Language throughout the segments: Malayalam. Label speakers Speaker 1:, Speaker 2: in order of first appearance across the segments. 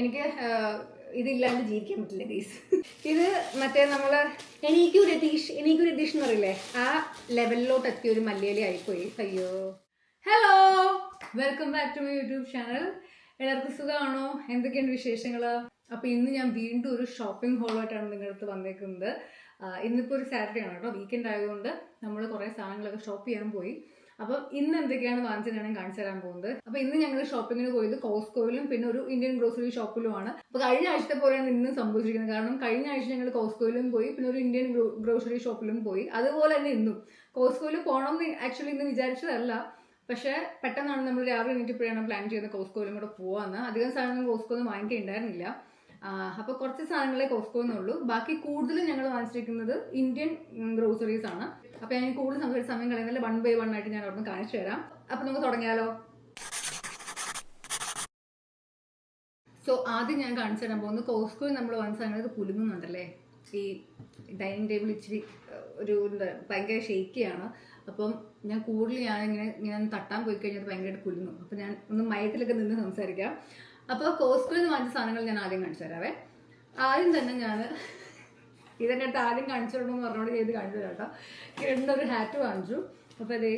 Speaker 1: എനിക്ക് ഇതില്ലാണ്ട് ജീവിക്കാൻ പറ്റില്ല ഗീസ് ഇത് മറ്റേ നമ്മൾ എനിക്കും രതീഷ് എനിക്കും രതീഷ് എന്ന് പറയില്ലേ ആ ലെവലിലോട്ട് എത്തിയ ഒരു മലയാളി ആയിപ്പോയി. അയ്യോ. Hello welcome back to my YouTube channel എല്ലാവർക്കും സുഖമാണോ? എന്തൊക്കെയാണ് വിശേഷങ്ങൾ അപ്പോൾ ഇന്ന് ഞാൻ വീണ്ടും ഒരു ഷോപ്പിംഗ് ഹോളായിട്ടാണ് നിങ്ങളുടെ അടുത്ത് വന്നേക്കുന്നത്. ഇന്നിപ്പോ ഒരു സാറ്റർഡേ ആണ് കേട്ടോ. വീക്കെൻഡ് ആയതുകൊണ്ട് നമ്മൾ കുറേ സാധനങ്ങളൊക്കെ ഷോപ്പ് ചെയ്യാൻ പോയി. അപ്പം ഇന്ന് എന്തൊക്കെയാണ് വാങ്ങിച്ചിട്ടാണ് കാണിച്ചു തരാൻ പോകുന്നത്. അപ്പൊ ഇന്ന് ഞങ്ങൾ ഷോപ്പിങ്ങിന് പോയത് കോസ്കോയിലും പിന്നെ ഒരു ഇന്ത്യൻ ഗ്രോസറി ഷോപ്പിലുമാണ് അപ്പൊ കഴിഞ്ഞ ആഴ്ചത്തെ പോലെയാണ് ഇന്ന് സംഭവിച്ചിരിക്കുന്നത്. കാരണം കഴിഞ്ഞ ആഴ്ച ഞങ്ങൾ കോസ്കോയിലും പോയി പിന്നെ ഒരു ഇന്ത്യൻ ഗ്രോസറി ഷോപ്പിലും പോയി. അതുപോലെ തന്നെ ഇന്നും. കോസ്കോയിൽ പോകണം എന്ന് ആക്ച്വലി ഇന്ന് വിചാരിച്ചതല്ല. പക്ഷേ പെട്ടെന്നാണ് നമ്മൾ രാവിലെ എണീറ്റപ്പോഴാണ് പ്ലാൻ ചെയ്യുന്നത് കോസ്കോയിലും കൂടെ പോവാന്ന്. അധികം സാധനങ്ങൾ കോസ്കോന്ന് വാങ്ങിക്കുന്നുണ്ടായിരുന്നില്ല അപ്പോൾ കുറച്ച് സാധനങ്ങളെ കോസ്കോ എന്നുള്ളൂ ബാക്കി കൂടുതലും ഞങ്ങൾ വാങ്ങിച്ചിരിക്കുന്നത് ഇന്ത്യൻ ഗ്രോസറീസ് ആണ്. അപ്പോൾ ഞാൻ കൂടുതൽ സമയം സമയം കളയുന്നില്ല വൺ ബൈ വൺ ആയിട്ട് ഞാൻ അവിടുന്ന് കാണിച്ചു തരാം. അപ്പൊ നമുക്ക് തുടങ്ങിയാലോ? സോ ആദ്യം ഞാൻ കാണിച്ചു തരാൻ പോകുന്നത് കോസ്കോയിൽ നമ്മൾ വൺ സാധനങ്ങൾ പുലുങ്ങുന്നുണ്ടല്ലേ? ഈ ഡൈനിങ് ടേബിൾ ഇച്ചിരി ഒരു ഭയങ്കര ഷെയ്ക്കിയാണ് അപ്പം ഞാൻ കൂടുതൽ ഞാൻ ഇങ്ങനെ ഞാൻ തട്ടാൻ പോയി കഴിഞ്ഞാൽ ഭയങ്കരമായിട്ട് കുലുങ്ങും അപ്പം ഞാൻ ഒന്ന് മയത്തിലൊക്കെ നിന്ന് സംസാരിക്കാം. അപ്പോൾ കോസ്കോയിൽ നിന്ന് വാങ്ങിച്ച സാധനങ്ങൾ ഞാൻ ആദ്യം കാണിച്ചു തരാവേ. ആദ്യം തന്നെ ഞാൻ ഇതെന്നെ അടുത്ത് ആദ്യം കാണിച്ചു പറഞ്ഞോട് ചെയ്ത് കാണിച്ചു കേട്ടോ കിരണിനൊരു ഹാറ്റ് വാങ്ങിച്ചു. അപ്പോൾ അതെ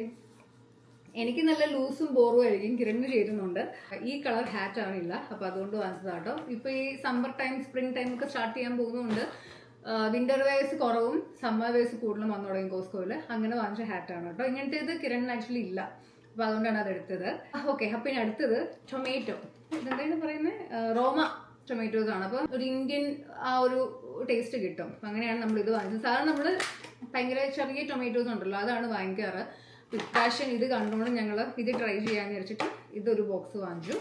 Speaker 1: എനിക്ക് നല്ല ലൂസും ബോറും ആയിരിക്കും കിരണിന് ചേരുന്നുണ്ട്. ഈ കളർ ഹാറ്റ് ആണില്ല. അപ്പോൾ അതുകൊണ്ട് വാങ്ങിച്ചതാട്ടോ. ഇപ്പൊ ഈ സമ്മർ ടൈം സ്പ്രിംഗ് ടൈം ഒക്കെ സ്റ്റാർട്ട് ചെയ്യാൻ പോകുന്നുണ്ട്. വിന്റർ വേഴ്സ് കുറവും സമ്മർ വേഴ്സ് കൂടുതലും വന്നു തുടങ്ങി കോസ്കോയിൽ അങ്ങനെ വാങ്ങിച്ച ഹാറ്റാണ് കേട്ടോ. ഇങ്ങനത്തെ ഇത് കിരണിന് ആക്ച്വലി ഇല്ല. അപ്പോൾ അതുകൊണ്ടാണ് അത് എടുത്തത്. ഓക്കെ അപ്പൊ ഇനി അടുത്തത് ടൊമാറ്റോ ഇതെന്താണ് പറയുന്നത് റോമ ടൊമാറ്റോസ് ആണ്. അപ്പോൾ ഒരു ഇന്ത്യൻ ആ ഒരു ടേസ്റ്റ് കിട്ടും. അപ്പം അങ്ങനെയാണ് നമ്മൾ ഇത് വാങ്ങിച്ചത്. സാധാരണ നമ്മൾ ഭയങ്കര ചെറിയ ടൊമാറ്റോസ് ഉണ്ടല്ലോ അതാണ് വാങ്ങിക്കാറ്. ഇപ്രാവശ്യം ഇത് കണ്ടുകൊണ്ട് ഞങ്ങൾ ഇത് ട്രൈ ചെയ്യാമെന്ന് വെച്ചിട്ട് ഇതൊരു ബോക്സ് വാങ്ങിച്ചു.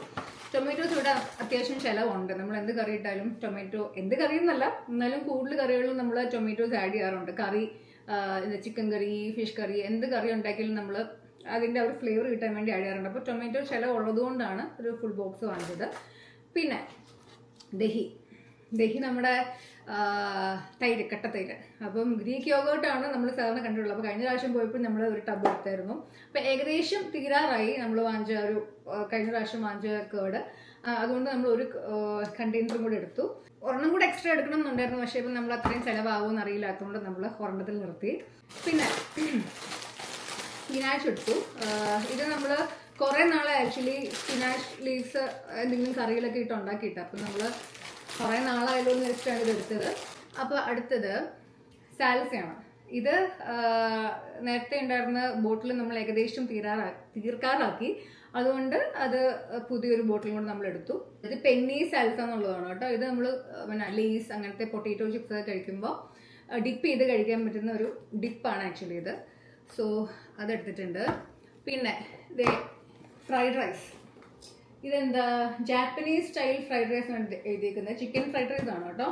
Speaker 1: ടൊമാറ്റോസ് ഇവിടെ അത്യാവശ്യം ചിലവുണ്ട്. നമ്മൾ എന്ത് കറി ഇട്ടാലും ടൊമാറ്റോ എന്ത് കറി എന്നല്ല എന്നാലും കൂടുതൽ കറികളിലും നമ്മൾ ടൊമാറ്റോസ് ആഡ് ചെയ്യാറുണ്ട്. കറി ചിക്കൻ കറി ഫിഷ് കറി എന്ത് കറി ഉണ്ടാക്കിയാലും നമ്മൾ അതിന്റെ ഒരു ഫ്ലേവർ കിട്ടാൻ വേണ്ടി ആഡ് ചെയ്യാറുണ്ട്. അപ്പോൾ ടൊമാറ്റോ ചിലവുള്ളതുകൊണ്ടാണ് ഒരു ഫുൾ ബോക്സ് വാങ്ങിച്ചത്. പിന്നെ ദഹി. ദഹി നമ്മുടെ തൈര് കട്ടത്തൈര് അപ്പം ഗ്രീക്ക് യോഗോട്ടാണ് നമ്മൾ സാധാരണ കണ്ടിട്ടുള്ളത്. അപ്പോൾ കഴിഞ്ഞ പ്രാവശ്യം പോയപ്പോൾ നമ്മൾ ഒരു ടബ് എടുത്തായിരുന്നു. അപ്പം ഏകദേശം തീരാറായി നമ്മൾ വാങ്ങിച്ച ഒരു കഴിഞ്ഞ പ്രാവശ്യം വാങ്ങിച്ച കേട്. അതുകൊണ്ട് നമ്മൾ ഒരു കണ്ടെയ്നറും കൂടെ എടുത്തു. ഒരെണ്ണം കൂടെ എക്സ്ട്രാ എടുക്കണം എന്നുണ്ടായിരുന്നു പക്ഷേ ഇപ്പം നമ്മൾ അത്രയും ചിലവാകുമെന്ന് അറിയില്ലാത്തതുകൊണ്ട് നമ്മൾ ഒരെണ്ണത്തിൽ നിർത്തി. പിന്നെ സ്പിനാച്ച് എടുത്തു. ഇത് നമ്മൾ കുറേ നാളെ ആക്ച്വലി സ്പിനാച്ച് ലീവ്സ് എന്തെങ്കിലും കറിയിലൊക്കെ ഇട്ട് ഉണ്ടാക്കിയിട്ട് അപ്പം നമ്മൾ കുറേ എന്ന് വെച്ചിട്ടാണ് ഇത് എടുത്തത്. അപ്പോൾ അടുത്തത് സാൽസയാണ് ഇത് നേരത്തെ ഉണ്ടായിരുന്ന ബോട്ടിൽ നമ്മൾ ഏകദേശം തീരാറാ തീർക്കാറാക്കി. അതുകൊണ്ട് അത് പുതിയൊരു ബോട്ടിലും കൂടെ നമ്മൾ എടുത്തു. ഇത് പെന്നി സാൽസ എന്നുള്ളതാണ് കേട്ടോ. ഇത് നമ്മൾ പിന്നെ ലേസ് അങ്ങനത്തെ പൊട്ടേറ്റോ ചിപ്സ് ഒക്കെ കഴിക്കുമ്പോൾ ഡിപ്പ് ചെയ്ത് കഴിക്കാൻ പറ്റുന്ന ഒരു ഡിപ്പാണ് ആക്ച്വലി ഇത്. സോ അതെടുത്തിട്ടുണ്ട്. പിന്നെ ദേ ഫ്രൈഡ് റൈസ്. ഇതെന്താ? ജാപ്പനീസ് സ്റ്റൈൽ ഫ്രൈഡ് റൈസ് ആണ് എഴുതിയിരിക്കുന്നത് ചിക്കൻ ഫ്രൈഡ് റൈസ് ആണ് കേട്ടോ.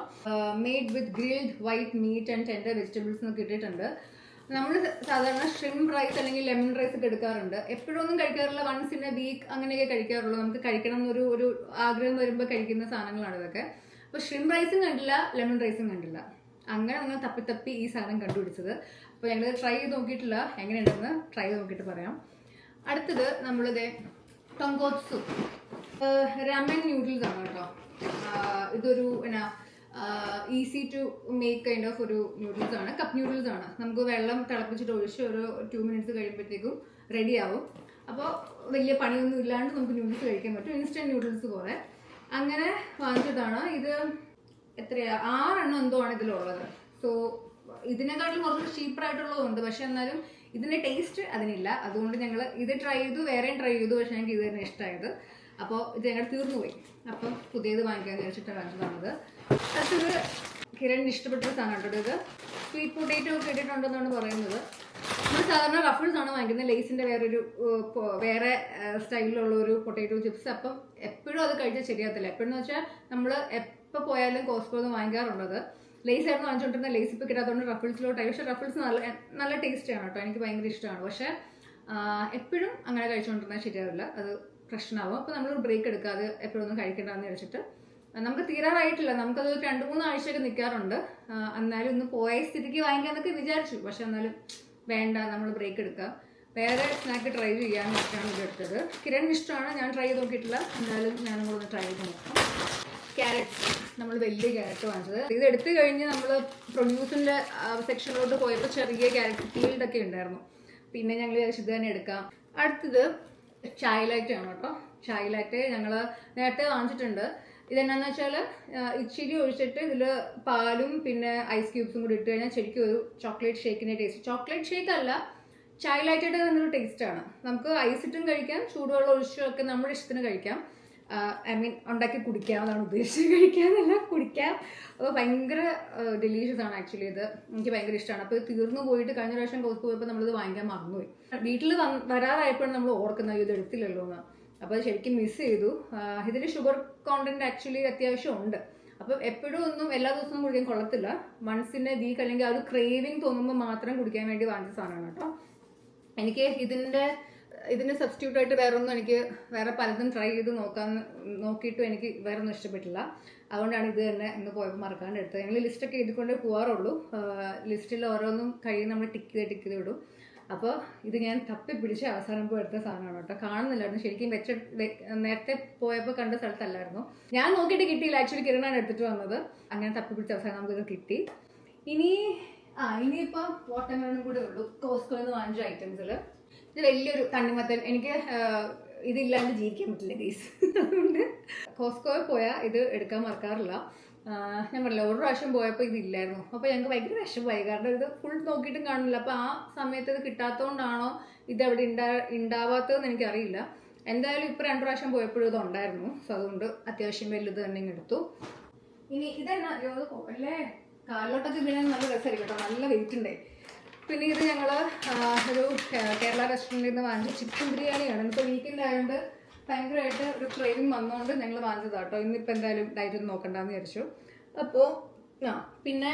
Speaker 1: Made with grilled white meat and tender vegetables എന്നൊക്കെ കിട്ടിയിട്ടുണ്ട് നമ്മൾ സാധാരണ ഷ്രിംപ് റൈസ് അല്ലെങ്കിൽ ലെമൺ റൈസ് ഒക്കെ എടുക്കാറുണ്ട്. എപ്പോഴൊന്നും കഴിക്കാറില്ല. വൺസ് ഇൻ എ വീക്ക് അങ്ങനെയൊക്കെ കഴിക്കാറുള്ളൂ. നമുക്ക് കഴിക്കണം എന്നൊരു ഒരു ആഗ്രഹം വരുമ്പോൾ കഴിക്കുന്ന സാധനങ്ങളാണ് ഇതൊക്കെ. അപ്പോൾ ഷ്രിം റൈസും കണ്ടില്ല ലെമൺ റൈസും കണ്ടില്ല. അങ്ങനെ ഞങ്ങൾ തപ്പി തപ്പി ഈ സാധനം കണ്ടുപിടിച്ചത്. അപ്പോൾ ഞങ്ങൾ ട്രൈ ചെയ്ത് നോക്കിയിട്ടില്ല. എങ്ങനെയുണ്ടെന്ന് ട്രൈ ചെയ്ത് നോക്കിയിട്ട് പറയാം. അടുത്തത് നമ്മളിത് ടൊങ്കോത്സു രമൻ ന്യൂഡിൽസ് ആണ് കേട്ടോ. ഇതൊരു എന്നാ easy to make kind of ഒരു ന്യൂഡിൽസ് ആണ്. കപ്പ് ന്യൂഡിൽസ് ആണ്. നമുക്ക് വെള്ളം തിളപ്പിച്ചിട്ട് ഒഴിച്ച് ഒരു ടു മിനിറ്റ്സ് കഴിയുമ്പോഴത്തേക്കും റെഡി ആവും. അപ്പോൾ വലിയ പണിയൊന്നും ഇല്ലാണ്ട് നമുക്ക് ന്യൂഡിൽസ് കഴിക്കാൻ പറ്റും. ഇൻസ്റ്റന്റ് ന്യൂഡിൽസ് പോലെ. അങ്ങനെ വാങ്ങിച്ചതാണ്. ഇത് എത്രയാ? ആറെണ്ണം എന്തോ ആണ് ഇതിലുള്ളത്. സോ ഇതിനെക്കാട്ടിലും കുറച്ച് ചീപ്പറായിട്ടുള്ളതുണ്ട് പക്ഷെ എന്നാലും ഇതിന്റെ ടേസ്റ്റ് അതിനില്ല. അതുകൊണ്ട് ഞങ്ങൾ ഇത് ട്രൈ ചെയ്തു വേറെയും ട്രൈ ചെയ്തു. പക്ഷേ ഞങ്ങൾക്ക് ഇത് തന്നെ ഇഷ്ടമായത് അപ്പോൾ ഇത് ഞങ്ങൾ തീർന്നു പോയി അപ്പം പുതിയത് വാങ്ങിക്കാന്ന് വെച്ചിട്ട് വാങ്ങിച്ചതാണത് അടുത്തത് കിരണിന് ഇഷ്ടപ്പെട്ട ഒരു സാധനം കേട്ടോ ഇത്? സ്വീറ്റ് പൊട്ടേറ്റോ ഒക്കെ ഇട്ടിട്ടുണ്ടെന്നാണ് പറയുന്നത്. നമ്മൾ സാധാരണ റഫിൾസ് ആണ് വാങ്ങിക്കുന്നത്. ലേസിന്റെ വേറൊരു വേറെ സ്റ്റൈലിലുള്ള ഒരു പൊട്ടേറ്റോ ചിപ്സ് അപ്പം എപ്പോഴും അത് കഴിച്ചാൽ ശരിയാകത്തില്ല. എപ്പോഴെന്ന് വെച്ചാൽ നമ്മൾ എപ്പോൾ പോയാലും കോസ്കോന്ന് വാങ്ങിക്കാറുള്ളത്. ലേസ് ആയിരുന്നു വാങ്ങിച്ചുകൊണ്ടിരുന്ന ലേസ് ഇപ്പം കിട്ടാത്തതുകൊണ്ട് റഫിൾസിലോട്ടായി പക്ഷേ റഫിൾസ് നല്ല നല്ല ടേസ്റ്റ് ആണ് കേട്ടോ. എനിക്ക് ഭയങ്കര ഇഷ്ടമാണ്. പക്ഷേ എപ്പോഴും അങ്ങനെ കഴിച്ചുകൊണ്ടിരുന്നാൽ ശരിയാവില്ല. അത് പ്രശ്നമാവും. അപ്പോൾ നമ്മൾ ബ്രേക്ക് എടുക്കാതെ എപ്പോഴും ഒന്നും കഴിക്കണ്ടെന്ന് വെച്ചിട്ട് നമുക്ക് തീരാറായിട്ടില്ല. നമുക്കത് രണ്ട് മൂന്ന് ആഴ്ചയൊക്കെ നിൽക്കാറുണ്ട് എന്നാലും ഇന്ന് പോയ സ്ഥിതിക്ക് വാങ്ങിക്കാന്നൊക്കെ വിചാരിച്ചു. പക്ഷെ എന്നാലും വേണ്ട. നമ്മൾ ബ്രേക്ക് എടുക്കുക വേറെ സ്നാക്ക് ട്രൈ ചെയ്യാൻ വെച്ചാണ് ഇത് എടുത്തത് കിരൺ ഇഷ്ടമാണ്. ഞാൻ ട്രൈ ചെയ്ത് നോക്കിയിട്ടില്ല. എന്നാലും ഞാനും കൂടെ ഒന്ന് ട്രൈ ചെയ്ത് നോക്കാം. ക്യാരറ്റ് നമ്മൾ വലിയ ക്യാരറ്റ് വാങ്ങിച്ചത്. ഇത് എടുത്തു കഴിഞ്ഞ് നമ്മൾ പ്രൊഡ്യൂസിന്റെ സെക്ഷനിലോട്ട് പോയപ്പോൾ ചെറിയ ക്യാരറ്റ് ഫീൽഡ് ഒക്കെ ഉണ്ടായിരുന്നു. പിന്നെ ഞങ്ങൾ വിചാരിച്ചു ഇത് തന്നെ എടുക്കാം. അടുത്തത് ചായ ലൈറ്റ് ആണ് കേട്ടോ. ചായ ലൈറ്റ് ഞങ്ങൾ നേരത്തെ വാങ്ങിച്ചിട്ടുണ്ട്. ഇതെന്നാന്ന് വെച്ചാൽ ഇച്ചിരി ഒഴിച്ചിട്ട് ഇതിൽ പാലും പിന്നെ ഐസ് ക്യൂബ്സും കൂടി ഇട്ട് കഴിഞ്ഞാൽ ശരിക്കും ഒരു ചോക്ലേറ്റ് ഷേക്കിന്റെ ടേസ്റ്റ് ചോക്ലേറ്റ് ഷേക്ക് അല്ല ചായ ലൈറ്റായിട്ട് നല്ലൊരു ടേസ്റ്റാണ് നമുക്ക് ഐസ് ഇട്ടും കഴിക്കാം ചൂടുവെള്ളം ഒഴിച്ചും ഒക്കെ നമ്മുടെ ഇഷ്ടത്തിന് കഴിക്കാം. ഐ മീൻ ഉണ്ടാക്കി കുടിക്കാമെന്നാണ് ഉദ്ദേശിച്ചത്. കഴിക്കാമെന്നല്ല കുടിക്കാം. അപ്പോൾ ഭയങ്കര ഡെലീഷ്യസ് ആണ് ആക്ച്വലി ഇത്. എനിക്ക് ഭയങ്കര ഇഷ്ടമാണ് അപ്പോൾ തീർന്നു പോയിട്ട് കഴിഞ്ഞ പ്രാവശ്യം കോസ്റ്റ് പോയപ്പോൾ നമ്മളിത് വാങ്ങിക്കാൻ മറന്നുപോയി. വീട്ടിൽ വരാറായപ്പോഴാണ് നമ്മൾ ഓർക്കുന്നത് ഇത് എടുത്തില്ലല്ലോ എന്ന്. അപ്പോൾ ശരിക്കും മിസ് ചെയ്തു. ഇതിൽ ഷുഗർ കോണ്ടന്റ് ആക്ച്വലി അത്യാവശ്യം ഉണ്ട്. അപ്പം എപ്പോഴും ഒന്നും എല്ലാ ദിവസവും കുടിക്കാൻ കൊള്ളത്തില്ല. മൺസിന്റെ വീക്ക് അല്ലെങ്കിൽ ആ ഒരു ക്രേവിങ് തോന്നുമ്പോൾ മാത്രം കുടിക്കാൻ വേണ്ടി വാങ്ങിച്ച സാധനമാണ് കേട്ടോ. എനിക്ക് ഇതിന്റെ ഇതിന് സബ്സ്റ്റിറ്റ്യൂട്ട് ആയിട്ട് വേറൊന്നും എനിക്ക് വേറെ പലതും ട്രൈ ചെയ്ത് നോക്കാൻ നോക്കിയിട്ടും എനിക്ക് വേറെ ഒന്നും ഇഷ്ടപ്പെട്ടില്ല. അതുകൊണ്ടാണ് ഇത് തന്നെ ഇന്ന് പോയപ്പോൾ മറക്കാണ്ട് എടുത്തത്. ഞങ്ങൾ ലിസ്റ്റൊക്കെ എഴുതിക്കൊണ്ട് പോകാറുള്ളൂ ലിസ്റ്റിൽ ഓരോന്നും കഴിയും നമ്മൾ ടിക്ക് ചെയ്ത് ടിക്ക് ചെയ്ത് വിടും അപ്പോൾ ഇത് ഞാൻ തപ്പി പിടിച്ച് അവസാനം പോയി എടുത്ത സാധനമാണ് കേട്ടോ. കാണുന്നില്ലായിരുന്നു. ശരിക്കും വെച്ച നേരത്തെ പോയപ്പോൾ കണ്ട സ്ഥലത്തല്ലായിരുന്നു. ഞാൻ നോക്കിയിട്ട് കിട്ടിയില്ല. ആക്ച്വലി കിരണാണ് എടുത്തിട്ട് വന്നത്. അങ്ങനെ തപ്പി പിടിച്ച അവസാനം നമുക്കിത് കിട്ടി. ഇനി ആ ഇനിയിപ്പോൾ വാട്ടർമെലൺ കൂടെ ഉള്ളൂ. കോസ്കോയിൽ നിന്ന് വാങ്ങിച്ച ഐറ്റംസിൽ ഇത് വലിയൊരു തണ്ണിമത്തൻ. എനിക്ക് ഇതില്ലാണ്ട് ജീവിക്കാൻ പറ്റില്ല ഗീസ് അതുകൊണ്ട് കോസ്കോയിൽ പോയാൽ ഇത് എടുക്കാൻ മറക്കാറില്ല. ഞാൻ പറഞ്ഞില്ല ഒരു പ്രാവശ്യം പോയപ്പോൾ ഇതില്ലായിരുന്നു അപ്പോൾ ഞങ്ങൾക്ക് ഭയങ്കര വിഷമമായി. കാരണം ഇത് ഫുൾ നോക്കിയിട്ടും കാണില്ല. അപ്പോൾ ആ സമയത്ത് ഇത് കിട്ടാത്തതുകൊണ്ടാണോ ഇത് അവിടെ ഉണ്ടാ ഉണ്ടാവാത്തതെന്ന് എനിക്കറിയില്ല. എന്തായാലും ഇപ്പോൾ രണ്ട് പ്രാവശ്യം പോയപ്പോഴും ഇത് ഉണ്ടായിരുന്നു. സോ അതുകൊണ്ട് അത്യാവശ്യം വലുത് തന്നെ എടുത്തു. ഇനി ഇതെന്നാ? അല്ലേ? കാലിലോട്ടൊക്കെ വീണാൽ നല്ല രസമായിരിക്കും കേട്ടോ. നല്ല വെയിറ്റ് ഉണ്ട്. പിന്നെ ഇത് ഞങ്ങൾ ഒരു കേരള റെസ്റ്റോറന്റിൽ നിന്ന് വാങ്ങിച്ച ചിക്കൻ ബിരിയാണിയാണ്. ഇപ്പോൾ വീക്കെൻഡ് ആയതുകൊണ്ട് ഭയങ്കരമായിട്ട് ഒരു ക്രേവിങ് വന്നുകൊണ്ട് ഞങ്ങൾ വാങ്ങിച്ചതാണ് കേട്ടോ ഇന്നിപ്പോൾ എന്തായാലും ഡയറ്റ് ഒന്നും നോക്കണ്ടെന്ന് വിചാരിച്ചു. അപ്പോൾ ആ പിന്നെ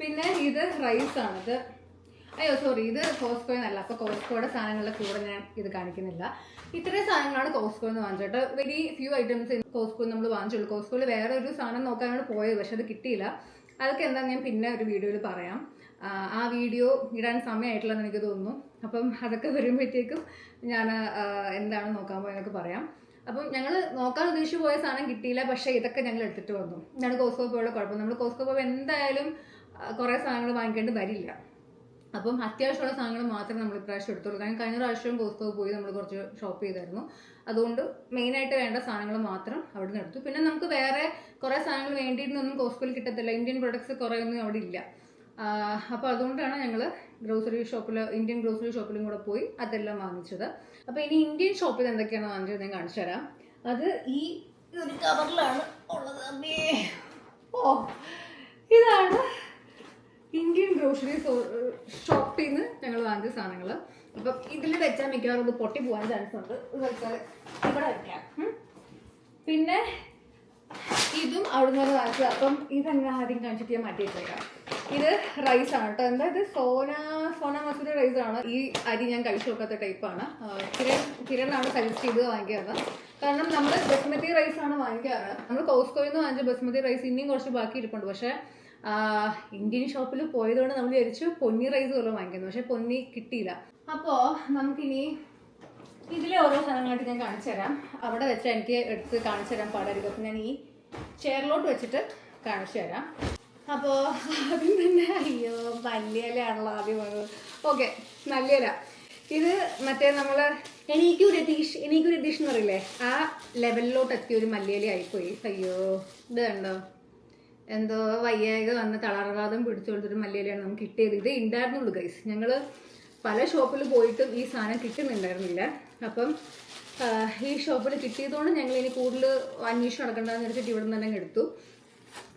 Speaker 1: പിന്നെ ഇത് റൈസാണിത് അയ്യോ സോറി ഇത് കോസ്കോ എന്നല്ല. അപ്പോൾ കോസ്കോയുടെ സാധനങ്ങളുടെ കൂടെ ഞാൻ ഇത് കാണിക്കുന്നില്ല. ഇത്രയും സാധനങ്ങളാണ് കോസ്കോ എന്ന് വാങ്ങിച്ചിട്ട് വെരി ഫ്യൂ ഐറ്റംസ് കോസ്കോ നമ്മൾ വാങ്ങിച്ചുള്ളൂ. കോസ്കോയിൽ വേറെ ഒരു സാധനം നോക്കാനാണ് പോയത് പക്ഷെ അത് കിട്ടിയില്ല. അതൊക്കെ എന്താ ഞാൻ പിന്നെ ഒരു വീഡിയോയിൽ പറയാം. ആ, വീഡിയോ ഇടാൻ സമയമായിട്ടില്ലെന്ന് എനിക്ക് തോന്നുന്നു. അപ്പം അതൊക്കെ വരുമ്പോഴത്തേക്കും ഞാൻ എന്താണ് നോക്കാൻ പോയെന്നൊക്കെ പറയാം. അപ്പം ഞങ്ങൾ നോക്കാൻ ഉദ്ദേശിച്ച് പോയ സാധനം കിട്ടിയില്ല പക്ഷേ ഇതൊക്കെ ഞങ്ങൾ എടുത്തിട്ട് വന്നു. ഇതാണ് കോസ്കോ പോയുള്ള കുഴപ്പം. നമ്മൾ കോസ്കോ പോയി എന്തായാലും കുറേ സാധനങ്ങൾ വാങ്ങിക്കേണ്ടി വരില്ല. അപ്പം അത്യാവശ്യമുള്ള സാധനങ്ങൾ മാത്രമേ നമ്മൾ ഇപ്രാവശ്യം എടുത്തുള്ളൂ. കാരണം കഴിഞ്ഞ പ്രാവശ്യവും കോസ്കോ പോയി നമ്മൾ കുറച്ച് ഷോപ്പ് ചെയ്തായിരുന്നു. അതുകൊണ്ട് മെയിനായിട്ട് വേണ്ട സാധനങ്ങൾ മാത്രം അവിടെ നിന്ന് എടുത്തു. പിന്നെ നമുക്ക് വേറെ കുറേ സാധനങ്ങൾ വേണ്ടിയിട്ടൊന്നും കോസ്കോയിൽ കിട്ടത്തില്ല. ഇന്ത്യൻ പ്രൊഡക്ട്സ് കുറേ ഒന്നും അവിടെ ഇല്ല. അപ്പോൾ അതുകൊണ്ടാണ് ഞങ്ങൾ ഗ്രോസറി ഷോപ്പിൽ ഇന്ത്യൻ ഗ്രോസറി ഷോപ്പിലും കൂടെ പോയി അതെല്ലാം വാങ്ങിച്ചത്. അപ്പോൾ ഇനി ഇന്ത്യൻ ഷോപ്പിൽ എന്തൊക്കെയാണ് വാങ്ങിച്ചത് ഞാൻ കാണിച്ചു തരാം. അത് ഈ ഒരു കവറിലാണ് ഉള്ളത് അമ്മേ. ഓ ഇതാണ് ഇന്ത്യൻ ഗ്രോസറി ഷോപ്പിൽ നിന്ന് ഞങ്ങൾ വാങ്ങിച്ച സാധനങ്ങൾ അപ്പം ഇതിൽ വെച്ചാൽ മിക്കവാറും ഇത് പൊട്ടി പോകാൻ ചാൻസ് ഉണ്ട്. ഇവിടെ വെക്കാം. പിന്നെ ഇതും അവിടുന്ന് വന്ന് വാങ്ങിച്ചത്. അപ്പം ഇതെങ്ങനെ ആദ്യം കാണിച്ചിട്ട് ഞാൻ മാറ്റി വെച്ചേക്കാം. ഇത് റൈസ് ആണ് കേട്ടോ. എന്താ ഇത് സോന സോന മസൂരി റൈസ് ആണ്. ഈ അരി ഞാൻ കഴിച്ചു നോക്കാത്ത ടൈപ്പാണ് കിരൺ കിരണാണ് സജസ്റ്റ് ചെയ്ത് വാങ്ങിക്കാറ്. കാരണം നമ്മൾ ബസ്മതി റൈസ് ആണ് വാങ്ങിക്കാറ്. നമ്മൾ കോസ്കോയിൽ നിന്ന് വാങ്ങിച്ച ബസ്മതി റൈസ് ഇനിയും കുറച്ച് ബാക്കി ഇരിപ്പുണ്ട്. പക്ഷേ ഇന്ത്യൻ ഷോപ്പിൽ പോയതുകൊണ്ട് നമ്മൾ വിചാരിച്ചു പൊന്നി റൈസ് പോലെ വാങ്ങിക്കുന്നു. പക്ഷെ പൊന്നി കിട്ടിയില്ല. അപ്പോൾ നമുക്കിനി ഇതിലെ ഓരോ സാധനങ്ങളായിട്ട് ഞാൻ കാണിച്ചു തരാം. അവിടെ വെച്ച് എനിക്ക് എടുത്ത് കാണിച്ചു തരാൻ പാടായിരിക്കും. അപ്പം ഞാൻ ഈ ചെയറിലോട്ട് വെച്ചിട്ട് കാണിച്ചു തരാം. അപ്പോൾ ആദ്യം തന്നെ അയ്യോ മല്ലിയിലയാണല്ലോ ആദ്യം വന്നത് ഓക്കെ മല്ലിയില. ഇത് മറ്റേ നമ്മൾ എനിക്ക് രതീഷ് എനിക്കു രതീഷ് എന്ന് പറയില്ലേ? ആ ലെവലിലോട്ട് എത്തിയ ഒരു മല്ലിയില ആയിപ്പോയി. അയ്യോ ഇത് കണ്ടോ? എന്തോ വയ്യായിക വന്ന് തളർവാദം പിടിച്ചുകൊണ്ടൊരു മല്ലിയിലയാണ് നമുക്ക് കിട്ടിയത്. ഇത് ഉണ്ടായിരുന്നുള്ളൂ ഗൈസ് ഞങ്ങൾ പല ഷോപ്പിൽ പോയിട്ടും ഈ സാധനം കിട്ടുന്നുണ്ടായിരുന്നില്ല. അപ്പം ഈ ഷോപ്പിൽ കിട്ടിയതുകൊണ്ട് ഞങ്ങൾ ഇനി കൂടുതൽ അന്വേഷണം നടക്കേണ്ടതെന്ന് വെച്ചിട്ട് ഇവിടെ നിന്ന് തന്നെ എടുത്തു.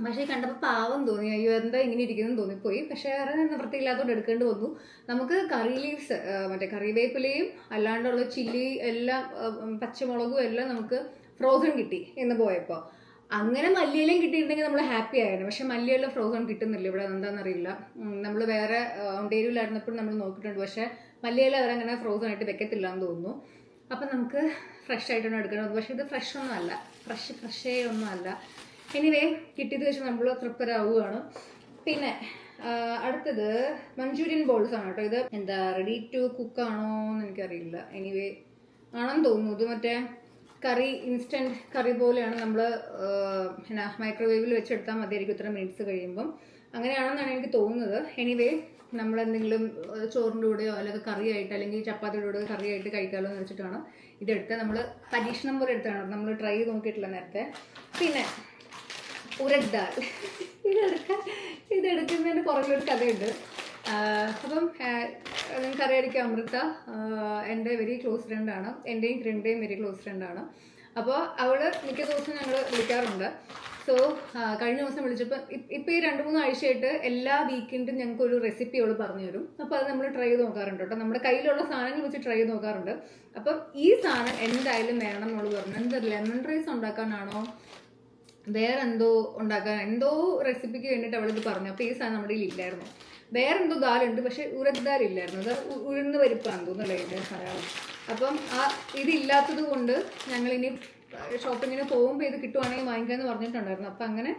Speaker 1: പക്ഷേ കണ്ടപ്പോൾ പാവം തോന്നി. അയ്യോ എന്താ ഇങ്ങനെ ഇരിക്കുന്നു തോന്നിപ്പോയി പക്ഷേ വേറെ നിവൃത്തിയില്ലാത്തതുകൊണ്ട് എടുക്കേണ്ടി വന്നു. നമുക്ക് കറി ലീവ്സ് മറ്റേ കറിവേപ്പിലയും അല്ലാണ്ടുള്ള ചില്ലി എല്ലാം പച്ചമുളകും എല്ലാം നമുക്ക് ഫ്രോസൺ കിട്ടി എന്ന് പോയപ്പോൾ അങ്ങനെ മല്ലിയിലും കിട്ടിയിട്ടുണ്ടെങ്കിൽ നമ്മൾ ഹാപ്പി ആയിരുന്നു. പക്ഷെ മല്ലിയെല്ലാം ഫ്രോസൺ കിട്ടുന്നില്ല. ഇവിടെ എന്താണെന്നറിയില്ല നമ്മൾ വേറെ ഒണ്ടേരിയിലായിരുന്നപ്പോഴും നമ്മൾ നോക്കിയിട്ടുണ്ട്. പക്ഷേ മല്ലിയില അവരങ്ങനെ ഫ്രോസൺ ആയിട്ട് വെക്കത്തില്ല എന്ന് തോന്നുന്നു. അപ്പം നമുക്ക് ഫ്രഷ് ആയിട്ടാണ് എടുക്കണം പക്ഷേ ഇത് ഫ്രഷ് ഒന്നും അല്ല. ഫ്രഷ് ഫ്രഷേ ഒന്നും അല്ല. എനിവേ കിട്ടിയത് വെച്ച് നമ്മൾ തൃപ്തരാവുകയാണ്. പിന്നെ അടുത്തത് മഞ്ചൂരിയൻ ബോൾസ് ആണ് കേട്ടോ ഇത്. എന്താ റെഡി ടു കുക്ക് ആണോ എന്ന് എനിക്കറിയില്ല. എനിവേ ആണെന്ന് തോന്നുന്നു. ഇത് മറ്റേ കറി ഇൻസ്റ്റന്റ് കറി പോലെയാണ് നമ്മൾ എന്നാ മൈക്രോവേവിൽ വെച്ചെടുത്താൽ മതിയായിരിക്കും ഇത്ര മിനിറ്റ്സ് കഴിയുമ്പം. അങ്ങനെയാണെന്നാണ് എനിക്ക് തോന്നുന്നത്. എനിവേ നമ്മൾ എന്തെങ്കിലും ചോറിന്റെ കൂടെയോ അല്ലെങ്കിൽ കറിയായിട്ട് അല്ലെങ്കിൽ ചപ്പാത്തിയുടെ കൂടെ കറിയായിട്ട് കഴിക്കാമല്ലോ എന്ന് വെച്ചിട്ടാണ് ഇതെടുത്ത് നമ്മൾ പരീക്ഷണം പോലെ എടുത്താണ് നമ്മൾ ട്രൈ ചെയ്ത് നോക്കിയിട്ടില്ല നേരത്തെ. പിന്നെ ഉരക് ദാൽ ഇതെടുക്കാൻ ഇതെടുക്കുന്നതിന് പുറകിലൊരു കഥയുണ്ട്. അപ്പം നിങ്ങൾക്കറിയായിരിക്കും അമൃത എന്റെ വെരി ക്ലോസ് ഫ്രണ്ടാണ് എന്റെയും ഫ്രണ്ടിന്റെയും വെരി ക്ലോസ് ഫ്രണ്ടാണ് അപ്പോൾ അവൾ മിക്ക ദിവസവും ഞങ്ങൾ വിളിക്കാറുണ്ട്. സോ കഴിഞ്ഞ ദിവസം വിളിച്ചപ്പോൾ ഇപ്പോൾ ഈ രണ്ട് മൂന്ന് ആഴ്ചയായിട്ട് എല്ലാ വീക്കെൻഡും ഞങ്ങൾക്ക് ഒരു റെസിപ്പി അവൾ പറഞ്ഞു തരും. അപ്പോൾ അത് നമ്മൾ ട്രൈ ചെയ്ത് നോക്കാറുണ്ട് കേട്ടോ. നമ്മുടെ കയ്യിലുള്ള സാധനങ്ങൾ വെച്ച് ട്രൈ ചെയ്ത് നോക്കാറുണ്ട്. അപ്പം ഈ സാധനം എന്തായാലും വേണം എന്നുള്ളത് പറഞ്ഞു. എന്ത് ലെമൺ റൈസ് ഉണ്ടാക്കാനാണോ? വേറെ എന്തോ ഉണ്ടാക്കാൻ എന്തോ റെസിപ്പിക്ക് വേണ്ടിയിട്ട് അവളിത് പറഞ്ഞു. അപ്പോൾ ഈ സാധനം നമ്മുടെ കയ്യിൽ ഇല്ലായിരുന്നു. വേറെന്തോ ദാലുണ്ട് പക്ഷെ ഉരദ്ദാൽ ഇല്ലായിരുന്നു. അത് ഉഴുന്ന് പരിപ്പാന്ന് തോന്നുന്നുള്ളത് ഇതിന്റെ മലയാളം അപ്പം ആ ഇതില്ലാത്തത് കൊണ്ട് ഞങ്ങളിനി ഷോപ്പിങ്ങിന് പോകുമ്പോൾ ഇത് കിട്ടുവാണെങ്കിൽ വാങ്ങിക്കാമെന്ന് പറഞ്ഞിട്ടുണ്ടായിരുന്നു. അപ്പം അങ്ങനെ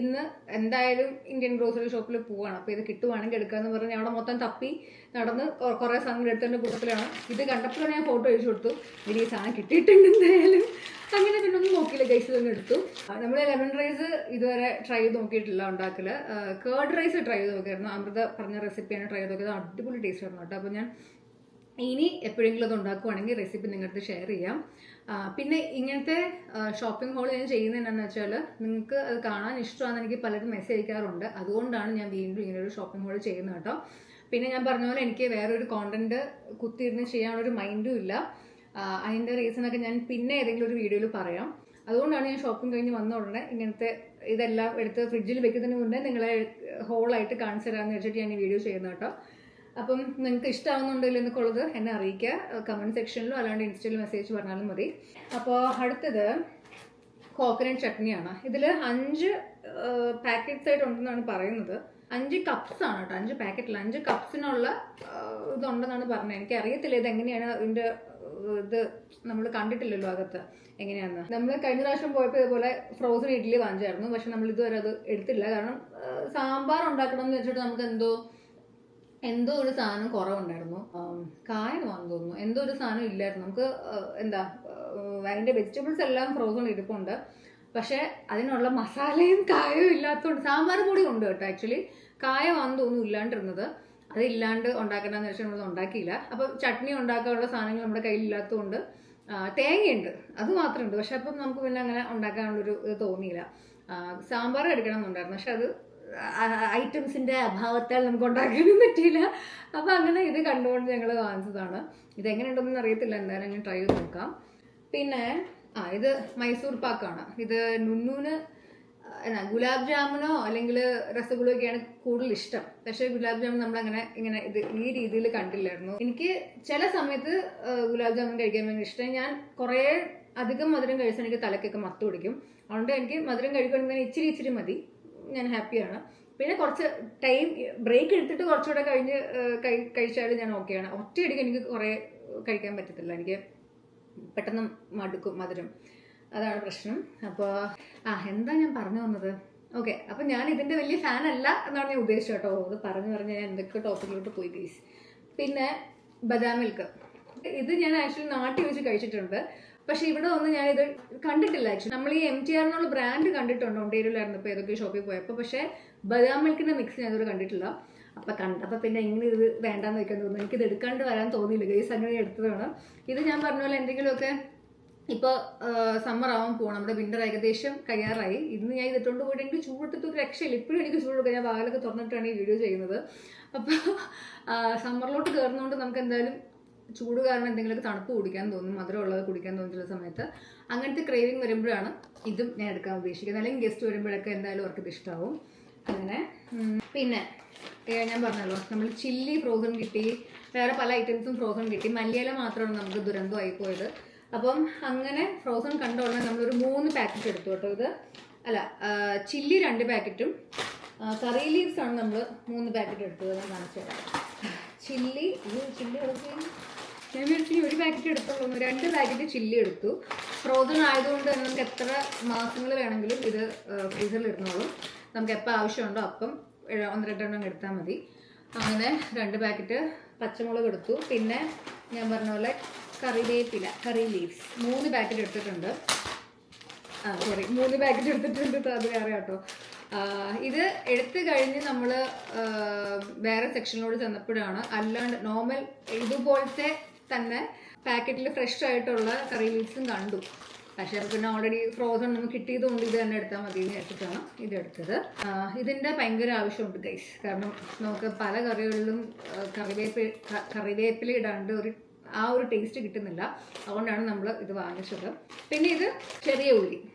Speaker 1: ഇന്ന് എന്തായാലും ഇന്ത്യൻ ഗ്രോസറി ഷോപ്പിൽ പോവാണ്. അപ്പോൾ ഇത് കിട്ടുവാണെങ്കിൽ എടുക്കാമെന്ന് പറഞ്ഞ് അവിടെ മൊത്തം തപ്പി നടന്ന് കുറേ സാധനങ്ങൾ എടുത്തതിന്റെ കൂട്ടത്തിലാണ്. ഇത് കണ്ടപ്പോഴാണ് ഞാൻ ഫോട്ടോ അയച്ചു കൊടുത്തു. ഇനി ഈ സാധനം കിട്ടിയിട്ടുണ്ട് എന്തായാലും. അങ്ങനെ പിന്നെ ഒന്നും നോക്കിയില്ല. ഗൈസ് തന്നെ എടുത്തു. നമ്മൾ ലെമൺ റൈസ് ഇതുവരെ ട്രൈ ചെയ്ത് നോക്കിയിട്ടില്ല ഉണ്ടാക്കൽ. കേർഡ് റൈസ് ട്രൈ ചെയ്ത് നോക്കിയായിരുന്നു. അമൃത പറഞ്ഞ റെസിപ്പിയാണ് ട്രൈ ചെയ്ത് നോക്കിയത്. അടിപൊളി ടേസ്റ്റ് ആയിരുന്നു കേട്ടോ. അപ്പോൾ ഞാൻ ഇനി എപ്പോഴെങ്കിലും അത് ഉണ്ടാക്കുവാണെങ്കിൽ റെസിപ്പി നിങ്ങൾക്ക് ഷെയർ ചെയ്യാം. പിന്നെ ഇങ്ങനത്തെ ഷോപ്പിംഗ് ഹോൾ ഞാൻ ചെയ്യുന്നത് എന്താണെന്ന് വെച്ചാൽ നിങ്ങൾക്ക് അത് കാണാൻ ഇഷ്ടമാണെന്ന് എനിക്ക് പലരും മെസ്സേജ് അയക്കാറുണ്ട്. അതുകൊണ്ടാണ് ഞാൻ വീണ്ടും ഇങ്ങനെ ഒരു ഷോപ്പിംഗ് ഹോൾ ചെയ്യുന്നത് കേട്ടോ. പിന്നെ ഞാൻ പറഞ്ഞ പോലെ എനിക്ക് വേറൊരു കോണ്ടന്റ് കുത്തിയിരുന്ന് ചെയ്യാനുള്ളൊരു മൈൻഡും ഇല്ല. അതിന്റെ റീസണൊക്കെ ഞാൻ പിന്നെ ഏതെങ്കിലും ഒരു വീഡിയോയിൽ പറയാം. അതുകൊണ്ടാണ് ഞാൻ ഷോപ്പിംഗ് കഴിഞ്ഞ് വന്ന ഉടനെ ഇങ്ങനത്തെ ഇതെല്ലാം എടുത്ത് ഫ്രിഡ്ജിൽ വെക്കുന്നതിന് മുന്നേ നിങ്ങളെ ഹോളായിട്ട് കാണിച്ചു തരാമെന്ന് വെച്ചിട്ട് ഞാൻ ഈ വീഡിയോ ചെയ്യുന്നത് കേട്ടോ. അപ്പം നിങ്ങൾക്ക് ഇഷ്ടമാവുന്നുണ്ടല്ലോ എന്നൊക്കെയുള്ളത് എന്നെ അറിയിക്കുക. കമന്റ് സെക്ഷനിലോ അല്ലാണ്ട് ഇൻസ്റ്റയിൽ മെസ്സേജ് പറഞ്ഞാലും മതി. അപ്പോൾ അടുത്തത് കോക്കനട്ട് ചട്നിയാണ്. ഇതിൽ അഞ്ച് പാക്കറ്റ്സ് ആയിട്ട് ഉണ്ടെന്നാണ് പറയുന്നത്. അഞ്ച് കപ്സ് ആണ് കേട്ടോ. അഞ്ച് പാക്കറ്റിൽ അഞ്ച് കപ്സിനുള്ള ഇതുണ്ടെന്നാണ് പറഞ്ഞത്. എനിക്ക് അറിയത്തില്ല ഇത് എങ്ങനെയാണ് ഇതിന്റെ ഇത് നമ്മൾ കണ്ടിട്ടില്ലല്ലോ അകത്ത്. എങ്ങനെയാന്ന്. നമ്മൾ കഴിഞ്ഞ പ്രാവശ്യം പോയപ്പോൾ ഇതുപോലെ ഫ്രോസൺ ഇഡ്ഡലി വാങ്ങിച്ചായിരുന്നു. പക്ഷെ നമ്മൾ ഇതുവരെ അത് എടുത്തില്ല. കാരണം സാമ്പാർ ഉണ്ടാക്കണം എന്ന് വെച്ചിട്ട് നമുക്ക് എന്തോ എന്തോ ഒരു സാധനം കുറവുണ്ടായിരുന്നു. കായം വാങ്ങി തോന്നുന്നു. എന്തോ ഒരു സാധനം ഇല്ലായിരുന്നു. നമുക്ക് എന്താ അതിന്റെ വെജിറ്റബിൾസ് എല്ലാം ഫ്രോസൺ ഇരിപ്പുണ്ട്. പക്ഷേ അതിനുള്ള മസാലയും കായവും ഇല്ലാത്തതുകൊണ്ട് സാമ്പാർ കൂടി ഉണ്ട് കേട്ടോ ആക്ച്വലി കായമാണെന്ന് തോന്നുന്നു ഇല്ലാണ്ടിരുന്നത്. അത് ഇല്ലാണ്ട് ഉണ്ടാക്കണമെന്ന് വെച്ചാൽ നമ്മൾ ഉണ്ടാക്കിയില്ല. അപ്പോൾ ചട്നി ഉണ്ടാക്കാനുള്ള സാധനങ്ങൾ നമ്മുടെ കയ്യിൽ ഇല്ലാത്തതുകൊണ്ട് തേങ്ങയുണ്ട്. അത് മാത്രമുണ്ട്. പക്ഷെ അപ്പം നമുക്ക് പിന്നെ അങ്ങനെ ഉണ്ടാക്കാനുള്ളൊരു ഇത് തോന്നിയില്ല. സാമ്പാർ എടുക്കണം എന്നുണ്ടായിരുന്നു പക്ഷെ അത് ഐറ്റംസിന്റെ അഭാവത്താൽ നമുക്ക് ഉണ്ടാക്കാനും പറ്റിയില്ല. അപ്പോൾ അങ്ങനെ ഇത് കണ്ടുകൊണ്ട് ഞങ്ങൾ വാങ്ങിച്ചതാണ്. ഇതെങ്ങനെയുണ്ടെന്ന് അറിയത്തില്ല. എന്തായാലും ഞാൻ ട്രൈ ചെയ്ത് നോക്കാം. പിന്നെ ആ ഇത് മൈസൂർ പാക്കാണ്. ഇത് നുന്നൂന് എന്നാ ഗുലാബ് ജാമുനോ അല്ലെങ്കിൽ രസഗുളയൊക്കെയാണ് കൂടുതൽ ഇഷ്ടം പക്ഷേ ഗുലാബ് ജാമുൻ നമ്മൾ അങ്ങനെ ഇങ്ങനെ ഇത് ഈ രീതിയിൽ കണ്ടില്ലായിരുന്നു. എനിക്ക് ചില സമയത്ത് ഗുലാബ് ജാമുൻ കഴിക്കാൻ ഭയങ്കര ഇഷ്ടം. ഞാൻ കുറേ അധികം മധുരം കഴിച്ചാൽ എനിക്ക് തലക്കൊക്കെ മത്ത് പിടിക്കും. അതുകൊണ്ട് എനിക്ക് മധുരം കഴിക്കുകയാണെങ്കിൽ ഇച്ചിരി ഇച്ചിരി മതി. ഞാൻ ഹാപ്പിയാണ്. പിന്നെ കുറച്ച് ടൈം ബ്രേക്ക് എടുത്തിട്ട് കുറച്ചുകൂടെ കഴിഞ്ഞ് കഴിച്ചാൽ ഞാൻ ഓക്കെയാണ്. ഒറ്റയടിക്ക് എനിക്ക് കുറേ കഴിക്കാൻ പറ്റത്തില്ല. എനിക്ക് പെട്ടെന്ന് മടുക്കും മധുരം. അതാണ് പ്രശ്നം. അപ്പോൾ ആ എന്താ ഞാൻ പറഞ്ഞു വന്നത്? ഓക്കെ അപ്പം ഞാൻ ഇതിന്റെ വലിയ ഫാൻ അല്ല എന്നാണ് ഞാൻ ഉദ്ദേശിച്ചത് കേട്ടോ. അത് പറഞ്ഞു പറഞ്ഞ് ഞാൻ എന്തൊക്കെ ടോപ്പിക്കിലോട്ട് പോയി ഗീസ് പിന്നെ ബദാം മിൽക്ക് ഇത് ഞാൻ ആക്ച്വലി നാട്ടിൽ വെച്ച് കഴിച്ചിട്ടുണ്ട്. പക്ഷെ ഇവിടെ ഒന്ന് ഞാൻ ഇത് കണ്ടിട്ടില്ല ആക്ച്വലി നമ്മൾ ഈ എം ടി ആർ എന്നുള്ള ബ്രാൻഡ് കണ്ടിട്ടുണ്ട്? ഉണ്ടേരിലായിരുന്നു ഇപ്പോൾ ഏതൊക്കെ ഷോപ്പിൽ പോയപ്പോൾ പക്ഷേ ബദാം മിൽക്കിന്റെ മിക്സ് ഞാൻ ഇതുവരെ കണ്ടിട്ടില്ല. അപ്പം കണ്ടപ്പോൾ പിന്നെ ഇങ്ങനെ ഇത് വേണ്ടാന്ന് വെക്കാൻ തോന്നുന്നു. എനിക്കിത് എടുക്കാണ്ട് വരാൻ തോന്നിയില്ല. ഗൈസ് അങ്ങനെ എടുത്തതാണ്. ഇത് ഞാൻ പറഞ്ഞ പോലെ എന്തെങ്കിലുമൊക്കെ ഇപ്പോൾ സമ്മർ ആവാൻ പോകണം നമ്മുടെ വിന്റർ ഏകദേശം കഴിയാറായി. ഇന്ന് ഞാൻ ഇതിട്ടുകൊണ്ട് പോയിട്ട് എനിക്ക് ചൂടെടുത്തിട്ട് ഒരു രക്ഷയില്ല. ഇപ്പോഴും എനിക്ക് ചൂടെടുക്കുക ഞാൻ വാതിലൊക്കെ തുറന്നിട്ടാണ് ഈ വീഡിയോ ചെയ്യുന്നത്. അപ്പോൾ സമ്മറിലോട്ട് കയറുന്നതുകൊണ്ട് നമുക്ക് എന്തായാലും ചൂട് കാരണം എന്തെങ്കിലുമൊക്കെ തണുപ്പ് കുടിക്കാൻ തോന്നും. മധുരമുള്ളത് കുടിക്കാൻ തോന്നും ചില സമയത്ത്. അങ്ങനത്തെ ക്രേവിങ് വരുമ്പോഴാണ് ഇതും ഞാൻ എടുക്കാൻ ഉദ്ദേശിക്കുന്നത്. അല്ലെങ്കിൽ ഗസ്റ്റ് വരുമ്പോഴൊക്കെ എന്തായാലും അവർക്ക് ഇഷ്ടമാവും അങ്ങനെ പിന്നെ ഞാൻ പറഞ്ഞല്ലോ. നമ്മൾ ചില്ലി ഫ്രോസൺ കിട്ടി. വേറെ പല ഐറ്റംസും ഫ്രോസൺ കിട്ടി. മല്ലിയില മാത്രമാണ് നമുക്ക് ദുരന്തമായി പോയത്. അപ്പം അങ്ങനെ ഫ്രോസൺ കണ്ട ഉടനെ നമ്മളൊരു മൂന്ന് പാക്കറ്റ് എടുത്തു കേട്ടോ ഇത്. അല്ല ചില്ലി രണ്ട് പാക്കറ്റും കറി ലീവ്സ് ആണ് നമ്മൾ മൂന്ന് പാക്കറ്റ് എടുത്തത്. ഞാൻ കാണിച്ചു തരാം. ചില്ലി ചില്ലി എടുക്കുകയും ഞാൻ വിചാരിച്ചു ഒരു പാക്കറ്റ് എടുത്തോളൂ. രണ്ട് പാക്കറ്റ് ചില്ലി എടുത്തു. ഫ്രോസൺ ആയതുകൊണ്ട് തന്നെ നമുക്ക് എത്ര മാസങ്ങൾ വേണമെങ്കിലും ഇത് ഫ്രീസറിൽ ഇരുന്നോളും നമുക്ക് എപ്പോൾ ആവശ്യമുണ്ടോ അപ്പം ഒന്ന് രണ്ടെണ്ണം എടുത്താൽ മതി. അങ്ങനെ രണ്ട് പാക്കറ്റ് പച്ചമുളക് എടുത്തു. പിന്നെ ഞാൻ പറഞ്ഞ പോലെ കറിവേപ്പില കറി ലീവ്സ് മൂന്ന് പാക്കറ്റ് എടുത്തിട്ടുണ്ട്. ആ സോറി മൂന്ന് പാക്കറ്റ് എടുത്തിട്ടുണ്ട്. അത് വേറെ കേട്ടോ ഇത് എടുത്തു കഴിഞ്ഞ് നമ്മൾ വേറെ സെക്ഷനിലോട് ചെന്നപ്പോഴാണ് അല്ലാണ്ട് നോർമൽ ഇതുപോലത്തെ തന്നെ പാക്കറ്റിൽ ഫ്രഷ് ആയിട്ടുള്ള കറി ലീവ്സും കണ്ടു. പക്ഷേ പിന്നെ ഓൾറെഡി ഫ്രോസൺ നമുക്ക് കിട്ടിയതുകൊണ്ട് ഇത് തന്നെ എടുത്താൽ മതി എന്ന് വെച്ചിട്ടാണ് ഇത് എടുത്തത് ആ, ഇതിന്റെ ഭയങ്കര ആവശ്യമുണ്ട് ഗൈസ് കാരണം നമുക്ക് പല കറികളിലും കറിവേപ്പ് കറിവേപ്പിലിടാണ്ട് ഒരു ആ ഒരു ടേസ്റ്റ് കിട്ടുന്നില്ല. അതുകൊണ്ടാണ് നമ്മൾ ഇത് വാങ്ങിച്ചത്. പിന്നെ ഇത് ചെറിയ ഉള്ളി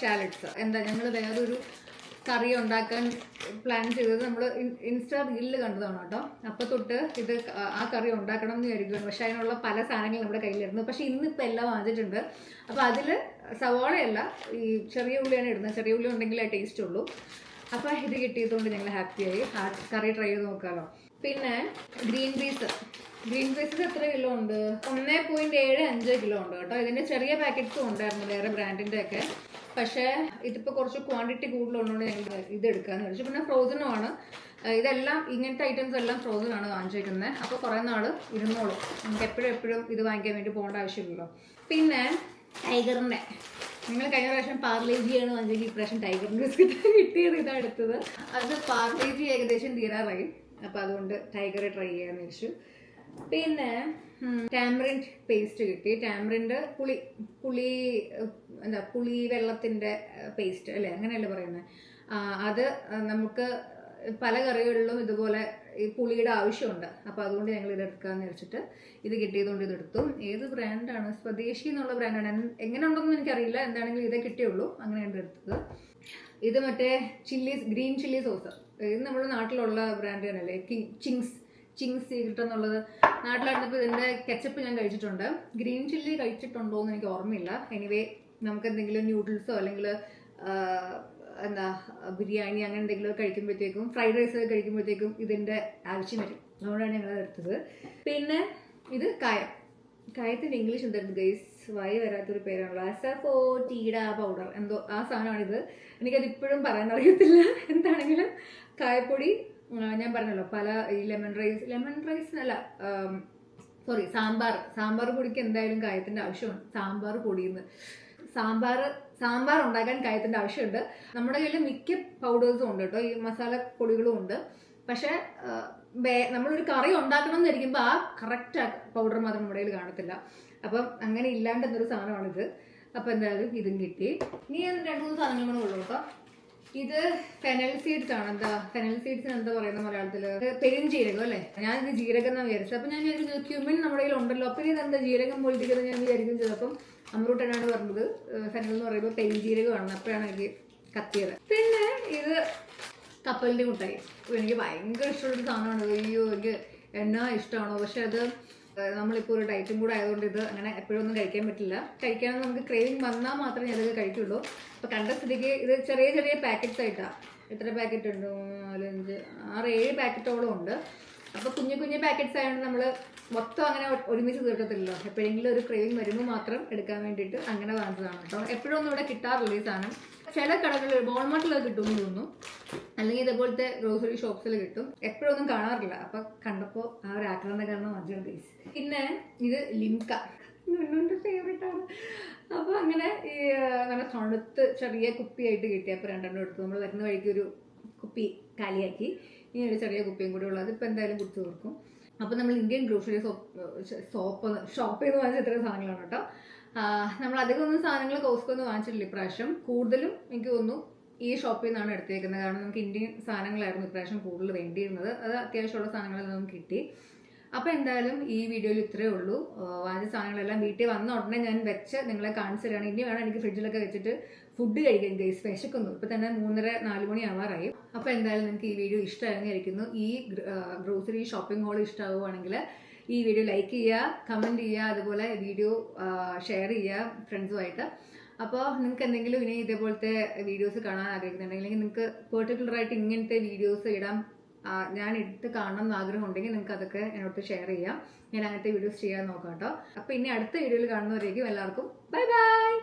Speaker 1: ഷാലറ്റ്സ് എന്താ ഞങ്ങൾ വേറൊരു കറി ഉണ്ടാക്കാൻ പ്ലാൻ ചെയ്തത് നമ്മൾ ഇൻസ്റ്റാ റീലിൽ കണ്ടതാണ് കേട്ടോ. അപ്പം തൊട്ട് ഇത് ആ- കറി ഉണ്ടാക്കണം എന്ന് വിചാരിക്കുകയാണ് പക്ഷെ അതിനുള്ള പല സാധനങ്ങൾ നമ്മുടെ കയ്യിലിരുന്നു. പക്ഷെ ഇന്നിപ്പോൾ എല്ലാം വാങ്ങിച്ചിട്ടുണ്ട്. അപ്പോൾ അതിൽ സവാളയല്ല ഈ ചെറിയ ഉള്ളിയാണ് ഇടുന്നത്. ചെറിയ ഉള്ളി ഉണ്ടെങ്കിലേ ടേസ്റ്റ് ഉള്ളൂ. അപ്പോൾ ഇത് കിട്ടിയതുകൊണ്ട് ഞങ്ങൾ ഹാപ്പിയായി കറി ട്രൈ ചെയ്ത് നോക്കാമല്ലോ പിന്നെ ഗ്രീൻ പീസ്. ഗ്രീൻ പീസ് എത്ര കിലോ ഉണ്ട്? ഒന്ന് പോയിന്റ് ഏഴ് അഞ്ച് കിലോ ഉണ്ട് കേട്ടോ. ഇതിന്റെ ചെറിയ പാക്കറ്റ്സും ഉണ്ടായിരുന്നു വേറെ ബ്രാൻഡിന്റെ ഒക്കെ? പക്ഷേ ഇതിപ്പോൾ കുറച്ച് ക്വാണ്ടിറ്റി കൂടുതലുള്ളതുകൊണ്ട് ഞങ്ങൾ ഇത് എടുക്കാന്ന് വിളിച്ചു പിന്നെ ഫ്രോസണും ആണ്. ഇതെല്ലാം ഇങ്ങനത്തെ ഐറ്റംസ് എല്ലാം ഫ്രോസൺ ആണ് വാങ്ങിച്ചിരിക്കുന്നത് അപ്പോൾ കുറേ നാൾ ഇരുന്നോളും. നമുക്ക് എപ്പോഴും എപ്പോഴും ഇത് വാങ്ങിക്കാൻ വേണ്ടി പോകേണ്ട ആവശ്യമില്ലല്ലോ. പിന്നെ ടൈഗറിന്റെ നിങ്ങൾ കഴിഞ്ഞ പ്രാവശ്യം പാർലേജിയാണ് വാങ്ങിച്ചെങ്കിൽ ഇപ്രാവശ്യം ടൈഗർ ബിസ്ക്കറ്റ് കിട്ടിയത് ഇതാണ് എടുത്തത് അത് പാർലേജി ഏകദേശം തീരാറായി. അപ്പോൾ അതുകൊണ്ട് ടൈഗർ ട്രൈ ചെയ്യാന്ന് വെച്ചു പിന്നെ ടാമറിൻഡ് പേസ്റ്റ് കിട്ടി. ടാമറിൻഡ് പുളി പുളി എന്താ പുളി വെള്ളത്തിന്റെ പേസ്റ്റ് അല്ലേ? അങ്ങനെയല്ലേ പറയുന്നത് അത് നമുക്ക് പല കറികളിലും ഇതുപോലെ ഈ പുളിയുടെ ആവശ്യമുണ്ട്. അപ്പോൾ അതുകൊണ്ട് ഞങ്ങൾ ഇത് എടുക്കാമെന്ന് വെച്ചിട്ട് ഇത് കിട്ടിയതുകൊണ്ട് ഇത് എടുത്തു. ഏത് ബ്രാൻഡാണ് സ്വദേശി എന്നുള്ള ബ്രാൻഡാണ് എങ്ങനെ ഉണ്ടെന്ന് എനിക്കറിയില്ല. എന്താണെങ്കിലും ഇതേ കിട്ടിയുള്ളൂ. അങ്ങനെയാണ് എടുത്തത്. ഇത് മറ്റേ ചില്ലി ഗ്രീൻ ചില്ലി സോസ് ഇത് നമ്മുടെ നാട്ടിലുള്ള ബ്രാൻഡ് തന്നെയല്ലേ? ചിങ്സ് ചിങ്സ് സീക്രട്ട് എന്നുള്ളത് നാട്ടിലായിരുന്നപ്പോൾ ഇതിന്റെ കെച്ചപ്പ് ഞാൻ കഴിച്ചിട്ടുണ്ട്. ഗ്രീൻ ചില്ലി കഴിച്ചിട്ടുണ്ടോ എന്ന് എനിക്ക് ഓർമ്മയില്ല. എനിവേ നമുക്ക് എന്തെങ്കിലും ന്യൂഡിൽസോ അല്ലെങ്കിൽ എന്താ ബിരിയാണി അങ്ങനെ എന്തെങ്കിലും കഴിക്കുമ്പോഴത്തേക്കും ഫ്രൈഡ് റൈസ് കഴിക്കുമ്പോഴത്തേക്കും ഇതിന്റെ ആവശ്യം വരും. അതുകൊണ്ടാണ് ഞങ്ങൾ എടുത്തത്. പിന്നെ ഇത് കായം. കായത്തിന്റെ ഇംഗ്ലീഷ് എന്തായിരുന്നു ഗൈസ് വായി വരാത്തൊരു പേരാണല്ലോ. അസഫോ ടീഡ പൗഡർ എന്തോ ആ സാധനമാണിത്. എനിക്കത് ഇപ്പോഴും പറയാൻ അറിയത്തില്ല എന്താണെങ്കിലും കായപ്പൊടി ഞാൻ പറഞ്ഞല്ലോ പല ഈ ലെമൺ റൈസ് ലെമൺ റൈസിനല്ല സോറി സാമ്പാർ. സാമ്പാർ പൊടിക്ക് എന്തായാലും കായത്തിന്റെ ആവശ്യമുണ്ട്. സാമ്പാർ പൊടിയെന്ന്. സാമ്പാർ സാമ്പാർ ഉണ്ടാക്കാൻ കായത്തിന്റെ ആവശ്യമുണ്ട്. നമ്മുടെ കയ്യിൽ മിക്ക പൗഡേഴ്സും ഉണ്ട് കേട്ടോ. ഈ മസാല പൊടികളും ഉണ്ട്. പക്ഷേ നമ്മളൊരു കറി ഉണ്ടാക്കണം എന്നിരിക്കുമ്പോൾ ആ കറക്റ്റ് പൗഡർ മാത്രം നമ്മുടെ കയ്യിൽ കാണത്തില്ല. അപ്പം അങ്ങനെ ഇല്ലാണ്ടെന്നൊരു സാധനമാണിത്. അപ്പം എന്തായാലും ഇതും കിട്ടി. ഇനി രണ്ട് മൂന്ന് സാധനങ്ങളും ഉള്ളൂ കേട്ടോ. ഇത് ഫെനൽ സീഡ്സ് ആണ്. എന്താ ഫെനൽ സീഡ്സിന് എന്താ പറയുന്ന മലയാളത്തിൽ? പെരുംജീരകം അല്ലേ? ഞാൻ ഇത് ജീരകം എന്നാ വിചാരിച്ചത്. അപ്പൊ ഞാൻ വിചാരിച്ചു ക്യൂമിൻ നമ്മുടെ കയ്യിൽ ഉണ്ടല്ലോ. അപ്പൊ ഇത് എന്താ ജീരകം പൊളിപ്പിക്കുന്നത് ഞാൻ വിചാരിക്കും ചിലപ്പം അമ്രൂട്ടനാണ് പറഞ്ഞത് ഫെനൽ എന്ന് പറയുമ്പോൾ പെരുംജീരകമാണ് അപ്പോഴാണ് എനിക്ക് കത്തിയത്. പിന്നെ ഇത് കപ്പലിന്റെ മുട്ടായി. എനിക്ക് ഭയങ്കര ഇഷ്ടമുള്ള സാധനമാണ്. അയ്യോ എനിക്ക് എന്നാ ഇഷ്ടമാണോ? പക്ഷെ അത് നമ്മളിപ്പോൾ ഒരു ഡയറ്റും കൂടെ ആയതുകൊണ്ട് ഇത് അങ്ങനെ എപ്പോഴും ഒന്നും കഴിക്കാൻ പറ്റില്ല. കഴിക്കാൻ നമുക്ക് ക്രേവിങ് വന്നാൽ മാത്രമേ ഞാനത് കഴിക്കുള്ളൂ. അപ്പോൾ കണ്ട സ്ഥിതിക്ക് ഇത് ചെറിയ ചെറിയ പാക്കറ്റ്സ് ആയിട്ടാണ് എത്ര പാക്കറ്റ് ഉണ്ട്? നാലഞ്ച് ആറ് ഏഴ് പാക്കറ്റോളം ഉണ്ട്. അപ്പോൾ കുഞ്ഞു കുഞ്ഞു പാക്കറ്റ്സ് ആയതുകൊണ്ട് നമ്മൾ മൊത്തം അങ്ങനെ ഒരുമിച്ച് തീർക്കത്തില്ലല്ലോ. എപ്പോഴെങ്കിലും ഒരു ക്രേവിങ് വരുമ്പോൾ മാത്രം എടുക്കാൻ വേണ്ടിയിട്ട് അങ്ങനെ വാങ്ങിച്ചതാണ് കേട്ടോ. എപ്പോഴും ഒന്നും ഇവിടെ കിട്ടാറില്ല ഈ സാധനം. ചില കടകളിൽ ബോൾമാർട്ടിലൊക്കെ കിട്ടുമെന്ന് തോന്നുന്നു. അല്ലെങ്കിൽ ഇതേപോലത്തെ ഗ്രോസറി ഷോപ്സിൽ കിട്ടും. എപ്പോഴൊന്നും കാണാറില്ല. അപ്പൊ കണ്ടപ്പോ ആ ഒരു ആക്രമണ കാരണം അധികം ഗൈസ് പിന്നെ ഇത് ലിംക നുന്നുന്റെ ഫേവറേറ്റ് ആണ്. അപ്പൊ അങ്ങനെ ഈ നല്ല തണുത്ത് ചെറിയ കുപ്പിയായിട്ട് കിട്ടി അപ്പൊ രണ്ടെണ്ണം എടുത്തു. നമ്മൾ വരുന്ന വഴിക്ക് ഒരു കുപ്പി കാലിയാക്കി. ഇനി ഒരു ചെറിയ കുപ്പിയും കൂടി ഉള്ളത്. ഇപ്പൊ എന്തായാലും കുടിച്ചു തീർക്കും. അപ്പൊ നമ്മൾ Indian grocery soap soap shop ചെയ്ത് വാങ്ങിച്ച ഇത്രയും സാധനങ്ങളാണ് കേട്ടോ. നമ്മൾ അധികം ഒന്നും സാധനങ്ങൾ കോസ്കോ വാങ്ങിച്ചിട്ടില്ല ഇപ്രാവശ്യം. കൂടുതലും എനിക്ക് തോന്നുന്നു ഈ ഷോപ്പിൽ നിന്നാണ് എടുത്തേക്കുന്നത്. കാരണം നമുക്ക് ഇന്ത്യൻ സാധനങ്ങളായിരുന്നു ഇപ്രാവശ്യം കൂടുതൽ വേണ്ടിയിരുന്നത്. അത് അത്യാവശ്യമുള്ള സാധനങ്ങളെല്ലാം നമുക്ക് കിട്ടി. അപ്പോൾ എന്തായാലും ഈ വീഡിയോയിൽ ഇത്രയേ ഉള്ളൂ. വാങ്ങിച്ച സാധനങ്ങളെല്ലാം വീട്ടിൽ വന്ന ഉടനെ ഞാൻ വെച്ച് നിങ്ങളെ കാണിച്ചു തരാണ് ഇനി വേണം എനിക്ക് ഫ്രിഡ്ജിലൊക്കെ വെച്ചിട്ട് ഫുഡ് കഴിക്കാൻ. ഗൈസ് വിശക്കുന്നു. ഇപ്പം തന്നെ മൂന്നര നാല് മണി ആവാറായി. അപ്പോൾ എന്തായാലും നിങ്ങൾക്ക് ഈ വീഡിയോ ഇഷ്ടമായിരുന്നു ഈ ഗ്രോസറി ഷോപ്പിംഗ് ഹാൾ ഇഷ്ടമാവുകയാണെങ്കിൽ ഈ വീഡിയോ ലൈക്ക് ചെയ്യുക കമന്റ് ചെയ്യുക അതുപോലെ വീഡിയോ ഷെയർ ചെയ്യുക ഫ്രണ്ട്സുമായിട്ട് അപ്പോൾ നിങ്ങൾക്ക് എന്തെങ്കിലും ഇനി ഇതേപോലത്തെ വീഡിയോസ് കാണാൻ ആഗ്രഹിക്കുന്നുണ്ടെങ്കിൽ അല്ലെങ്കിൽ നിങ്ങൾക്ക് പെർട്ടിക്കുലർ ആയിട്ട് ഇങ്ങനത്തെ വീഡിയോസ് ഇടാൻ ഞാൻ എടുത്ത് കാണണം എന്ന് ആഗ്രഹം ഉണ്ടെങ്കിൽ നിങ്ങൾക്ക് അതൊക്കെ എന്നോട് ഷെയർ ചെയ്യാം. ഞാൻ അങ്ങനത്തെ വീഡിയോസ് ചെയ്യാൻ നോക്കാം കേട്ടോ. അപ്പോൾ ഇനി അടുത്ത വീഡിയോയിൽ കാണുന്നവരേക്കും എല്ലാവർക്കും ബൈ ബൈ